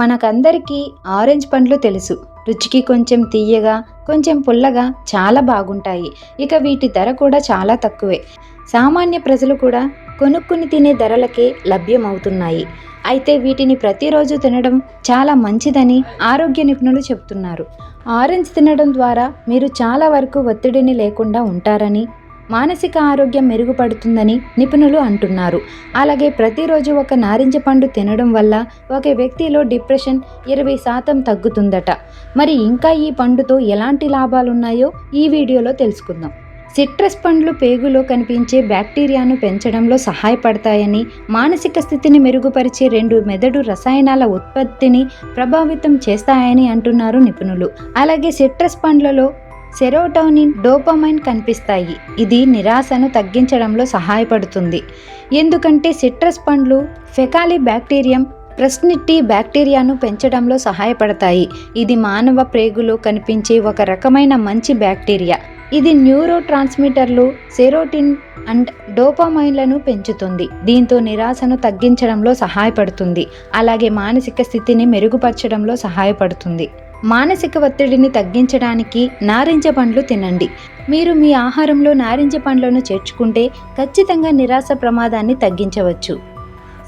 మనకందరికీ ఆరెంజ్ పండ్లు తెలుసు. రుచికి కొంచెం తీయగా కొంచెం పుల్లగా చాలా బాగుంటాయి. ఇక వీటి ధర కూడా చాలా తక్కువే. సామాన్య ప్రజలు కూడా కొనుక్కుని తినే ధరలకే లభ్యమవుతున్నాయి. అయితే వీటిని ప్రతిరోజు తినడం చాలా మంచిదని ఆరోగ్య నిపుణులు చెబుతున్నారు. ఆరెంజ్ తినడం ద్వారా మీరు చాలా వరకు ఒత్తిడిని లేకుండా ఉంటారని మానసిక ఆరోగ్యం మెరుగుపడుతుందని నిపుణులు అంటున్నారు. అలాగే ప్రతిరోజు ఒక నారింజ పండు తినడం వల్ల ఒక వ్యక్తిలో డిప్రెషన్ ఇరవై శాతం తగ్గుతుందట. మరి ఇంకా ఈ పండుతో ఎలాంటి లాభాలున్నాయో ఈ వీడియోలో తెలుసుకుందాం. సిట్రస్ పండ్లు పేగులో కనిపించే బ్యాక్టీరియాను పెంచడంలో సహాయపడతాయని మానసిక స్థితిని మెరుగుపరిచే రెండు మెదడు రసాయనాల ఉత్పత్తిని ప్రభావితం చేస్తాయని అంటున్నారు నిపుణులు. అలాగే సిట్రస్ పండ్లలో సెరోటోనిన్ డోపమైన్ కనిపిస్తాయి. ఇది నిరాశను తగ్గించడంలో సహాయపడుతుంది. ఎందుకంటే సిట్రస్ పండ్లు ఫెకాలి బ్యాక్టీరియం ప్రస్నిట్టి బ్యాక్టీరియాను పెంచడంలో సహాయపడతాయి. ఇది మానవ ప్రేగులో కనిపించే ఒక రకమైన మంచి బ్యాక్టీరియా. ఇది న్యూరో ట్రాన్స్మిటర్లు సెరోటిన్ అండ్ డోపమైన్లను పెంచుతుంది. దీంతో నిరాశను తగ్గించడంలో సహాయపడుతుంది. అలాగే మానసిక స్థితిని మెరుగుపరచడంలో సహాయపడుతుంది. మానసిక ఒత్తిడిని తగ్గించడానికి నారింజ పండ్లు తినండి. మీరు మీ ఆహారంలో నారింజ పండ్లను చేర్చుకుంటే ఖచ్చితంగా నిరాశ ప్రమాదాన్ని తగ్గించవచ్చు.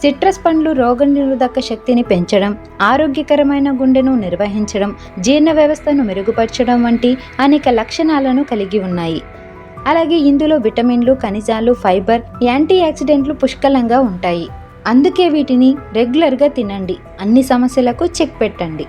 సిట్రస్ పండ్లు రోగనిరోధక శక్తిని పెంచడం ఆరోగ్యకరమైన గుండెను నిర్వహించడం జీర్ణ వ్యవస్థను మెరుగుపరచడం వంటి అనేక లక్షణాలను కలిగి ఉన్నాయి. అలాగే ఇందులో విటమిన్లు ఖనిజాలు ఫైబర్ యాంటీ ఆక్సిడెంట్లు పుష్కలంగా ఉంటాయి. అందుకే వీటిని రెగ్యులర్గా తినండి. అన్ని సమస్యలకు చెక్ పెట్టండి.